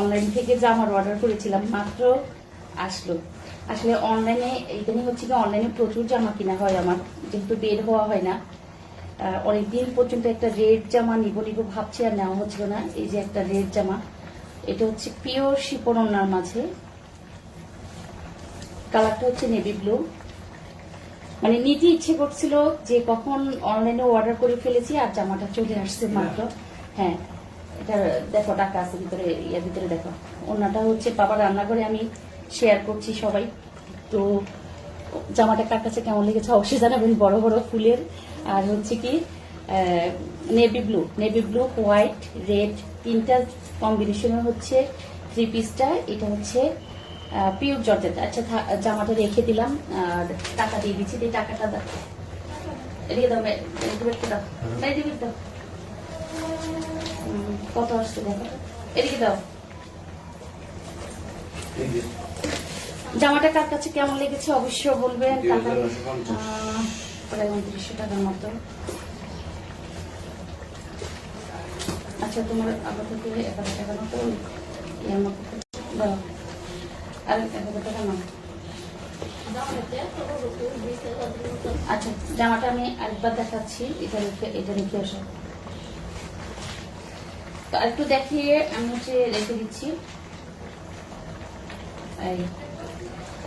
Online থেকে জামার order করেছিলাম, মাত্র আসলো। আসলে অনলাইনে ইদানিং হচ্ছে কি অনলাইনে প্রচুর জামা কিনা হয় আমার, যেহেতু বের হওয়া হয় না। অনেকদিন পর্যন্ত একটা রেড জামা নিব নিব ভাবছি, আর নেওয়া হচ্ছিল না। এই যে একটা রেড জামা, এটা হচ্ছে পিওর শিপন ওনার মাঝে। কালারটা হচ্ছে নেভি ব্লু মানে নিতে ইচ্ছে করছিল যে কখন অনলাইনে অর্ডার করে ফেলেছি, আর জামাটা চলে আসছে মাত্র। হ্যাঁ এটা দেখো টাকা আছে, ভিতরে ইয়ার ভিতরে দেখো। অন্যটা হচ্ছে বাবা রান্নাঘরে, আমি শেয়ার করছি সবাই। তো জামাটা কার কাছে কেমন লেগেছে অবশ্যই জানাবেন, বড় বড় ফুলের। আর হচ্ছে কি navy blue navy blue white red তিনটা কম্বিনেশনের হচ্ছে থ্রি পিসটা এটা হচ্ছে পিওর জর্জেট আচ্ছা জামাটা রেখে দিলাম, আর টাকা দিয়ে দিচ্ছি টাকাটা দাও এদিকে দাও। দাও। কত আসছে দেখো? এদিকে দাও। জামাটা কার কাছে কেমন লেগেছে অবশ্যই বলবেন। প্রায় উনত্রিশশো টাকার মতো। আচ্ছা তোমার আগে থেকে এক হাজার টাকার মতো এর মতো আর এক হাজার টাকা নাও। আচ্ছা জামাটা আমি আরেকবার দেখাচ্ছি। এটা রেখে এটা রেখে আসো। তো একটু দেখিয়ে আমি হচ্ছে রেখে দিচ্ছি। এই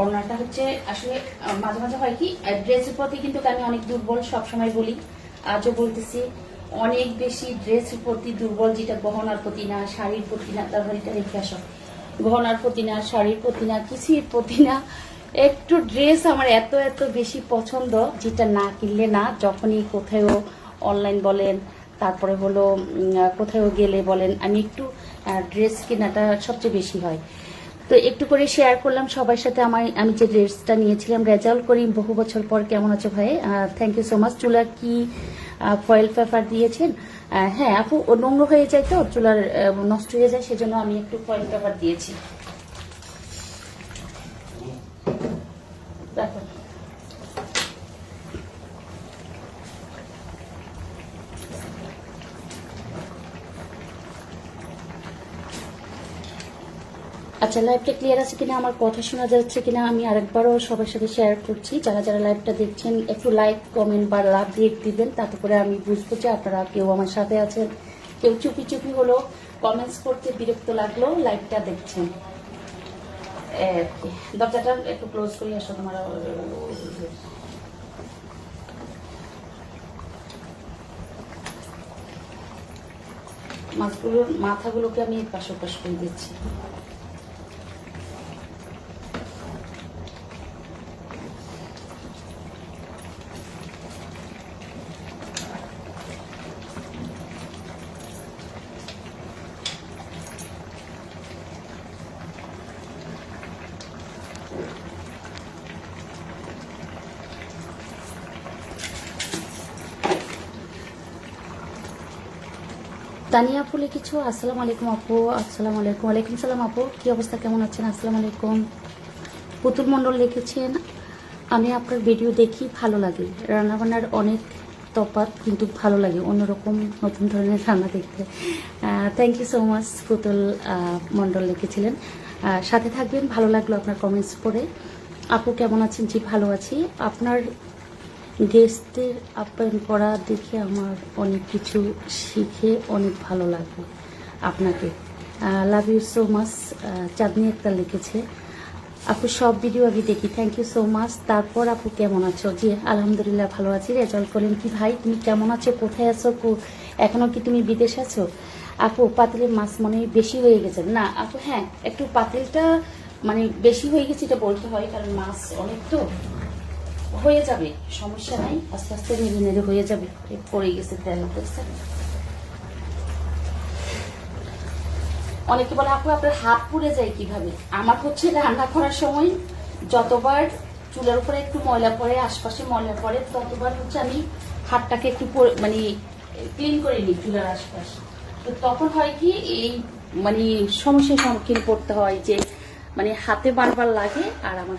ওড়নাটা হচ্ছে আসলে মাঝে মাঝে হয় কি ড্রেসের প্রতি কিন্তু আমি অনেক দুর্বল সব সময় বলি। আজও বলতেছি, অনেক বেশি ড্রেসের প্রতি দুর্বল যেটা গহনার প্রতি না, শাড়ির প্রতি না তারপর এটা রেখে আসো। গহনার প্রতি না, শাড়ির প্রতি না কিছুর প্রতি না। একটু ড্রেস আমার এত এত বেশি পছন্দ যেটা না কিনলে না, যখনই কোথাও অনলাইন বলেন তারপরে হলো কোথাও গেলে বলেন, আমি একটু ড্রেস কেনাটা সবচেয়ে বেশি হয়। তো একটু করে শেয়ার করলাম সবার সাথে আমার, আমি যে ড্রেসটা নিয়েছিলাম রেজাল্ট করি বহু বছর পর, কেমন আছো ভাই? থ্যাংক ইউ সো মাচ চুলার কি ফয়েল পেপার দিয়েছেন? হ্যাঁ আপু নোংরা হয়ে যায় তো, চুলার নষ্ট হয়ে যায়, সেজন্য আমি একটু ফয়েল পেপার দিয়েছি দেখো আচ্ছা লাইভটা ক্লিয়ার আছে কিনা, আমার কথা শোনা যাচ্ছে কিনা, আমি আরেকবারও সবার সাথে শেয়ার করছি। যারা যারা লাইভটা দেখছেন, একটু লাইক কমেন্ট বা লাভ দিয়ে দিবেন, তাতে করে আমি বুঝব যে আপনারা কেউ আমার সাথে আছেন। কেউ চুপি চুপি হলো কমেন্টস করতে বিরক্ত লাগল লাইভটা দেখছেন। দরজাটা একটু ক্লোজ করে, আসো তোমার মাছগুলোর মাথাগুলোকে আমি পাশ পাশ করে দিচ্ছি। তানিয়া কিছু? আসসালামু আলাইকুম আপু, আসসালামু আলাইকুম, ওয়ালাইকুম সালাম আপু। কি অবস্থা, কেমন আছেন? আসসালামু আলাইকুম। পুতুল মণ্ডল লিখেছেন, আমি আপনার ভিডিও দেখি, ভালো লাগে। রান্নাবান্নার অনেক তফাৎ, কিন্তু ভালো লাগে। অন্যরকম নতুন ধরনের রান্না দেখতে। থ্যাংক ইউ সো মাচ পুতুল মণ্ডল লিখেছিলেন। সাথে থাকবেন, ভালো লাগল আপনার কমেন্টস পড়ে। আপু, কেমন আছেন? জি, ভালো আছি। আপনার গেস্টদের আপ্যায়ন করা দেখে আমার অনেক কিছু শিখে অনেক ভালো লাগবে আপনাকে। Love you so much Chandni একটা লিখেছে। আপু, সব ভিডিও আমি দেখি। থ্যাংক ইউ সো মাচ তারপর আপু, কেমন আছো? জি, আলহামদুলিল্লাহ ভালো আছি। রেজাল্ট করেন কি ভাই, তুমি কেমন আছো? কোথায় আছো? কো- এখনও কি তুমি বিদেশ আছো? আপু, পাতিলের মাছ মনে বেশি হয়ে গেছে। না, আপু হ্যাঁ একটু পাতিলটা মানে বেশি হয়ে গেছে এটা বলতে হয়, কারণ মাছ অনেক তো। হয়ে যাবে, সমস্যা নাই, আস্তে আস্তে নেড়ে নেড়ে হয়ে যাবে। পড়ে গেছে তেল, দেখছেন? অনেকে বলে, আপু, আপনার হাত পুড়ে যায় কীভাবে? আমার হচ্ছে রান্না করার সময় যতবার চুলার উপরে একটু ময়লা পড়ে, আশপাশে ময়লা পড়ে, ততবার হচ্ছে আমি হাতটাকে একটু মানে ক্লিন করে নিই চুলার আশপাশ। তো তখন হয় কি, এই মানে সমস্যার সম্মুখীন পড়তে হয় যে মানে হাতে বারবার লাগে আর আমার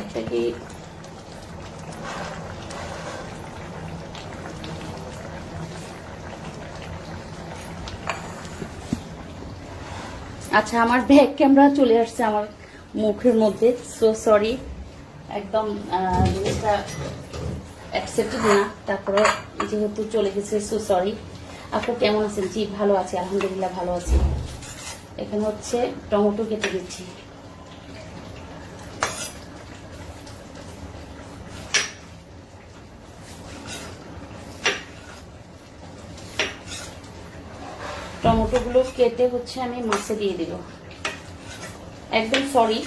বাচ্চাকে আচ্ছা আমার ব্যাক ক্যামেরা চলে আসছে আমার মুখের মধ্যে। সো সরি একদম জিনিসটা অ্যাকসেপ্টেড না। তারপরে যেহেতু চলে গেছে সো সরি আপনি কেমন আছেন? জি, ভালো আছি, আলহামদুলিল্লাহ ভালো আছি। এখানে হচ্ছে টমেটো কেটে দিচ্ছি। কেটে হচ্ছে আমি মাছে দিয়ে দিব একদম সরি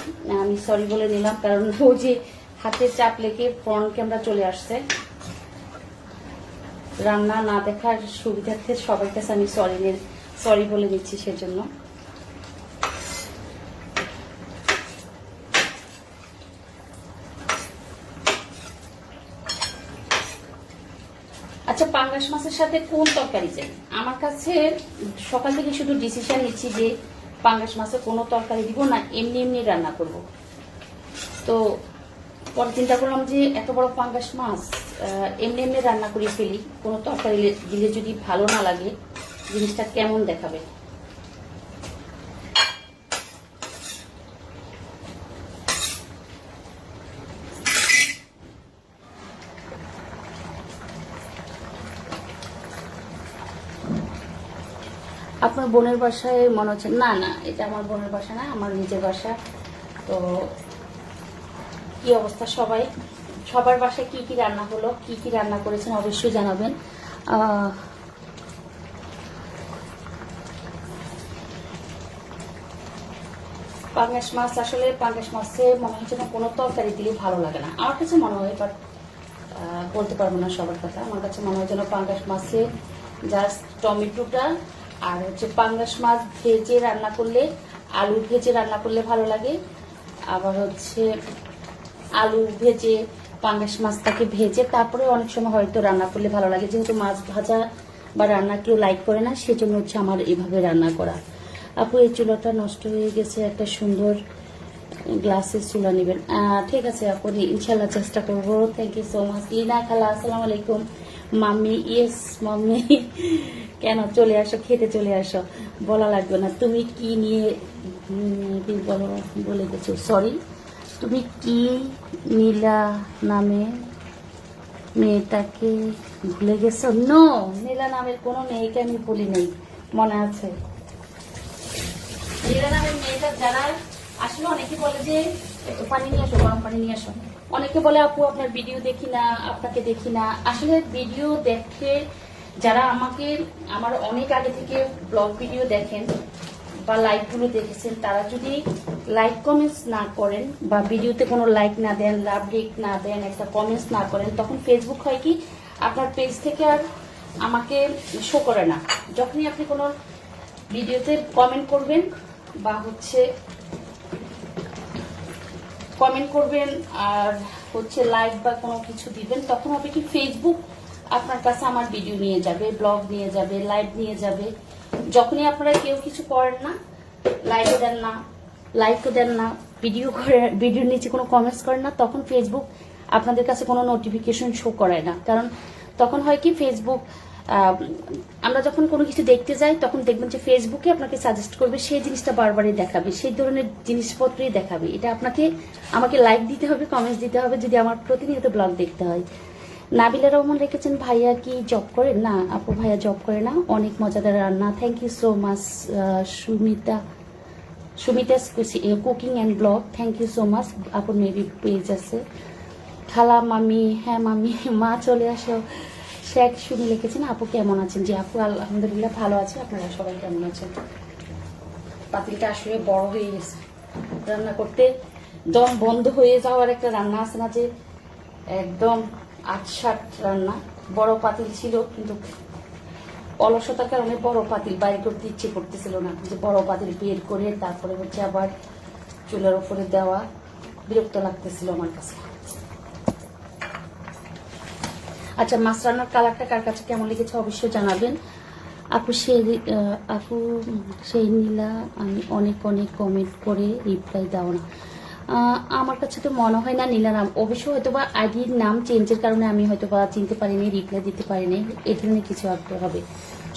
আমি সরি বলে নিলাম, কারণ ও যে হাতে চাপ লেগে ফ্রন্ট ক্যামেরা চলে আসছে। রান্না না দেখার সুবিধার্থে সবার কাছে আমি সরি সরি বলে দিচ্ছি সেজন্য। পাঙ্গাস মাছের সাথে কোন তরকারি চাই আমার কাছে সকাল থেকে শুধু ডিসিশন নিচ্ছি যে পাঙ্গাস মাছের কোনো তরকারি দিব না, এমনি এমনি রান্না করব। তো পরে চিন্তা করলাম যে এত বড় পাঙ্গাস মাছ এমনি এমনি রান্না করে ফেলি, কোনো তরকারি দিলে যদি ভালো না লাগে, জিনিসটা কেমন দেখাবে? আপনার বোনের বাসায় মনে হচ্ছে, না না, এটা আমার বোনের বাসা না, আমার নিজের বাসা। তো কি অবস্থা সবাই? সবার বাসায় কি কি রান্না হলো, কি কি রান্না করেছেন অবশ্যই জানাবেন। পাঙ্গাস মাছ, আসলে পাঙ্গাস মাছে মনে হচ্ছে না কোনো তরকারি দিলে ভালো লাগে না। আমার কাছে মনে হয় বাট বলতে পারব না সবার কথা। আমার কাছে মনে হয় যেন পাঙ্গাস মাছে জাস্ট টমেটোটা আর হচ্ছে পাঙ্গাস মাছ ভেজে রান্না করলে, আলু ভেজে রান্না করলে ভালো লাগে। আবার হচ্ছে আলু ভেজে, পাঙ্গাস মাছটাকে ভেজে তারপরে অনেক সময় হয়তো রান্না করলে ভালো লাগে। যেহেতু মাছ ভাজা বা রান্না কেউ লাইক করে না, সেজন্য হচ্ছে আমার এভাবে রান্না করা। আপু, এই চুলাটা নষ্ট হয়ে গেছে, একটা সুন্দর গ্লাসের চুলা নেবেন। ঠিক আছে আপু ইনশাল্লাহ চেষ্টা করব। Thank you so much Lina খালা, আসসালামু আলাইকুম। Mummy yes mummy. কেন চলে আসো, খেতে চলে আসো? বলা লাগবে না। তুমি কি নিয়ে বলো, বলে গেছো সরি তুমি কি নীলা নামে মেয়েটাকে ভুলে গেছো? নো নীলা নামের কোনো মেয়েকে আমি ভুলি নেই। মনে আছে? নীলা নামের মেয়েটা যারা, আসলে অনেকে বলে যে পানি নিয়ে আসো, গরম পানি নিয়ে আসো। অনেকে বলে, আপু, আপনার ভিডিও দেখি না, আপনাকে দেখি না। আসলে ভিডিও দেখে যারা আমাকে, আমার অনেক আগে থেকে ব্লগ ভিডিও দেখেন বা লাইভগুলো দেখেছেন, তারা যদি লাইক কমেন্টস না করেন বা ভিডিওতে কোনো লাইক না দেন লাভ রেক না দেন, একটা কমেন্টস না করেন, তখন ফেসবুক হয় কি, আপনার পেজ থেকে আর আমাকে শো করে না। যখনই আপনি কোনো ভিডিওতে কমেন্ট করবেন বা হচ্ছে কমেন্ট করবেন আর হচ্ছে লাইক বা কোনো কিছু দিবেন, তখন হবে কি ফেসবুক আপনার কাছে আমার ভিডিও নিয়ে যাবে ব্লগ নিয়ে যাবে লাইভ নিয়ে যাবে। যখনই আপনারা কেউ কিছু করেন না লাইভও দেন না লাইকও দেন না ভিডিও করে ভিডিওর নিচে কোনো কমেন্টস করেন না, তখন ফেসবুক আপনাদের কাছে কোনো নোটিফিকেশন শো করায় না। কারণ তখন হয় কি ফেসবুক আমরা যখন কোনো কিছু দেখতে যাই, তখন দেখবেন যে ফেসবুকে আপনাকে সাজেস্ট করবে, সেই জিনিসটা বারবারই দেখাবে, সেই ধরনের জিনিসপত্রই দেখাবে। এটা আপনাকে, আমাকে লাইক দিতে হবে কমেন্টস দিতে হবে, যদি আমার প্রতিনিয়ত ব্লগ দেখতে হয়। নাবিলা রহমান রেখেছেন, ভাইয়া কি জব করে না, আপু ভাইয়া জব করে না। অনেক মজাদার রান্না। Thank you so much Sumita Sumita cooking and blog thank you so much আপুর মেবি পেজ আছে। খালা মামি হ্যাঁ মামি, মা চলে আসো। শেখ শুনে লিখেছেন, আপু কেমন আছেন? যে আপু আলহামদুলিল্লাহ ভালো আছে। আপনারা সবাই কেমন আছেন? পাতিলটা আসলে বড় হয়ে গেছে। রান্না করতে দম বন্ধ হয়ে যাওয়ার একটা রান্না আছে না যে, একদম আট সাত রান্না, বড় পাতিল ছিল, কিন্তু অলসতার কারণে বড় পাতিল বাইর করতে ইচ্ছে করতেছিল না। যে বড় পাতিল বের করে তারপরে হচ্ছে আবার চুলার উপরে দেওয়া বিরক্ত লাগতেছিল আমার কাছে। আচ্ছা মাছ রান্নার কালারটা কার কাছে কেমন লেগেছে অবশ্যই জানাবেন। আপু সেই আপু সেই নীলা, আমি অনেক অনেক কমেন্ট করে রিপ্লাই দাও না। আমার কাছে তো মনে হয় না নীলা নাম অবশ্য হয়তো বা আইডির নাম চেঞ্জের কারণে আমি হয়তো বা চিনতে পারিনি রিপ্লাই দিতে পারিনি। এই ধরনের কিছু একটা হবে।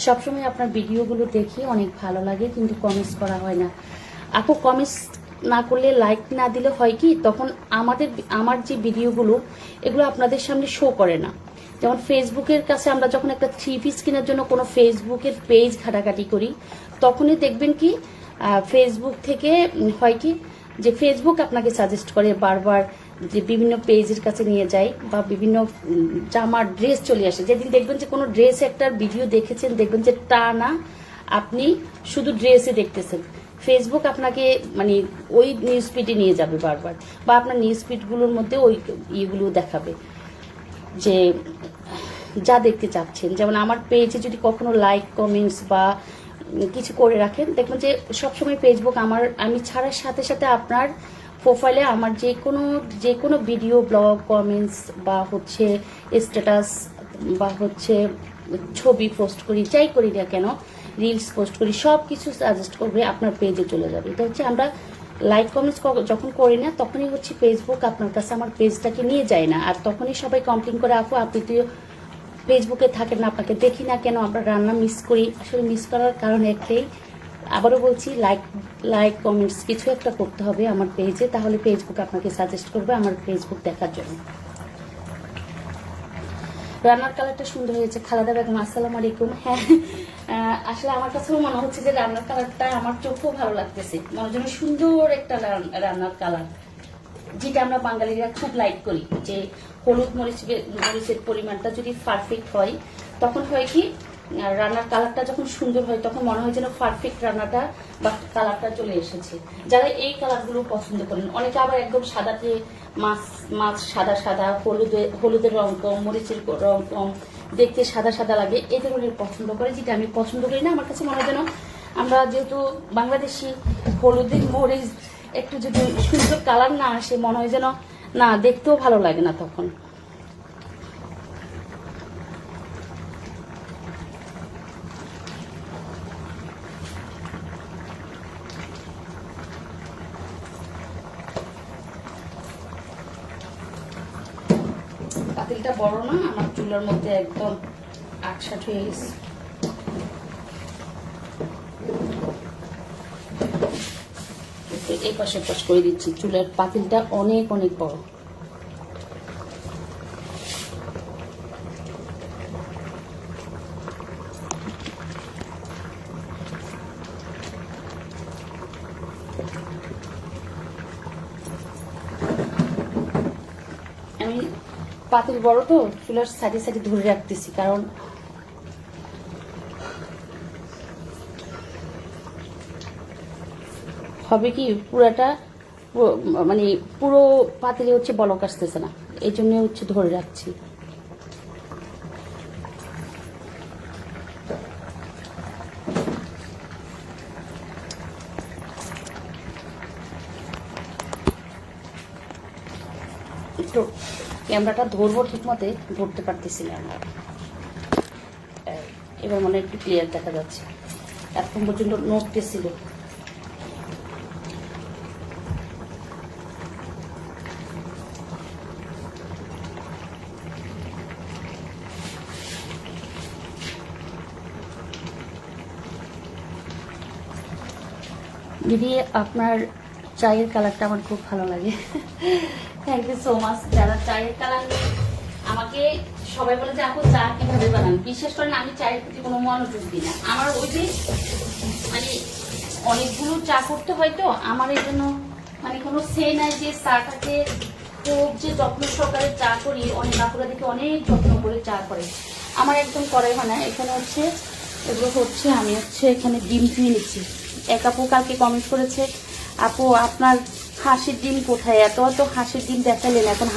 সবসময় আপনার ভিডিওগুলো দেখি অনেক ভালো লাগে, কিন্তু কমেন্টস করা হয় না। আপু কমেন্টস না করলে লাইক না দিলে হয় কি? তখন আমাদের, আমার যে ভিডিওগুলো, এগুলো আপনাদের সামনে শো করে না। যেমন ফেসবুকের কাছে আমরা যখন একটা থ্রি পিস কেনার জন্য কোনো ফেসবুকের পেজ ঘাটাঘাটি করি, তখনই দেখবেন কি ফেসবুক থেকে হয় কি যে ফেসবুক আপনাকে সাজেস্ট করে বারবার যে বিভিন্ন পেজের কাছে নিয়ে যায় বা বিভিন্ন জামার ড্রেস চলে আসে। যেদিন দেখবেন যে কোনো ড্রেস একটার ভিডিও দেখেছেন, দেখবেন যে তা না, আপনি শুধু ড্রেসে দেখতেছেন। ফেসবুক আপনাকে মানে ওই নিউজ ফিডে নিয়ে যাবে বারবার বা আপনার নিউজ ফিডগুলোর মধ্যে ওই ইয়েগুলো দেখাবে। যে যা দেখতে চাচ্ছেন। যেমন আমার পেজে যদি কখনো লাইক কমেন্টস বা কিছু করে রাখেন। দেখবেন যে সবসময় ফেসবুক আমার, আমি ছাড়ার সাথে সাথে আপনার প্রোফাইলে আমার যে কোনো যে কোনো ভিডিও ব্লগ কমেন্টস বা হচ্ছে স্ট্যাটাস বা হচ্ছে ছবি পোস্ট করি, যাই করি না কেন রিলস পোস্ট করি সব কিছু সাজেস্ট করবে আপনার পেজে চলে যাবে। এটা হচ্ছে আমরা লাইক কমেন্টস যখন করি না, তখনই হচ্ছে ফেসবুক আপনার কাছে আমার পেজটাকে নিয়ে যায় না। আর তখনই সবাই কমপ্লেন করে, আপু, আপনি তো ফেসবুকে থাকেন না আপনাকে দেখি না কেন, আমরা রান্না মিস করি। আসলে মিস করার কারণ একটাই, আবারও বলছি লাইক লাইক কমেন্টস কিছু একটা করতে হবে আমার পেজে তাহলে ফেসবুক আপনাকে সাজেস্ট করবে আমার ফেসবুক দেখার জন্য। রান্নার কালারটা সুন্দর হয়েছে। খালাদা বেগম, আসসালাম আলাইকুম। হ্যাঁ আসলে আমার কাছেও মনে হচ্ছে যে রান্নার কালারটা আমার চোখেও ভালো লাগতেছে। মনে যেন সুন্দর একটা রান- রান্নার কালার যেটা আমরা বাঙালিরা খুব লাইক করি, যে হলুদ মরিচ মরিচের পরিমাণটা যদি পারফেক্ট হয়, তখন হয় কি, রান্নার কালারটা যখন সুন্দর হয়, তখন মনে হয় যেন পারফেক্ট রান্নাটা বা কালারটা চলে এসেছে। যারা এই কালারগুলো পছন্দ করেন, অনেকে আবার একদম সাদাতে মাছ মাছ সাদা সাদা, হলুদে, হলুদের রং কম, মরিচের রং কম, দেখতে সাদা সাদা লাগে এই ধরনের পছন্দ করে, যেটা আমি পছন্দ করি না। আমার কাছে মনে হয় যেন আমরা যেহেতু বাংলাদেশি হলুদের মরিচ একটু যদি সুন্দর কালার না আসে, মনে হয় যেন না, দেখতেও ভালো লাগে না তখন। পাতিলটা বড় না, আমার চুলার মধ্যে একদম আটসাট হয়ে গেছে। পাশে পাশ করে দিচ্ছি। চুলার পাতিলটা অনেক অনেক বড়। আমি পাতিল বড় তো, চুলার সাইডে সাইডে ধরে রাখতেছি, কারণ হবে কি পুরাটা পুরো- মানে পুরো পাতিলে হচ্ছে বলক আসতেছে না। এই জন্য হচ্ছে ধরে রাখছি। একটু ক্যামেরাটা ধরবো ঠিক মতে ধরতে পারতেছি না আমরা। এবার মনে একটু ক্লিয়ার দেখা যাচ্ছে। এখন পর্যন্ত ছিল। দিদি, আপনার চায়ের কালারটা আমার খুব ভালো লাগে। থ্যাংক ইউ সো মাচ যারা চায়ের কালার আমাকে সবাই বলে যে, আপু, চা কীভাবে বানান? বিশেষ করে আমি চায়ের প্রতি কোনো মনোযোগ দিই না। আমার ওই যে মানে অনেকগুলো চা করতে হয় তো, আমার এই জন্য মানে কোনো সে নাই যে চাটাকে খুব যে যত্ন সহকারে চা করি, অনেক আপুরা দেখে অনেক যত্ন করে চা করে। আমার একদম করাই হয় না এখানে হচ্ছে, এগুলো হচ্ছে, আমি হচ্ছে এখানে ডিম দিয়ে নিচ্ছি। এক আপু কালকে কমেন্ট করেছে, আপু, আপনার হাসির ডিম কোথায়? এত এত হাসির ডিম দেখালেন, এখন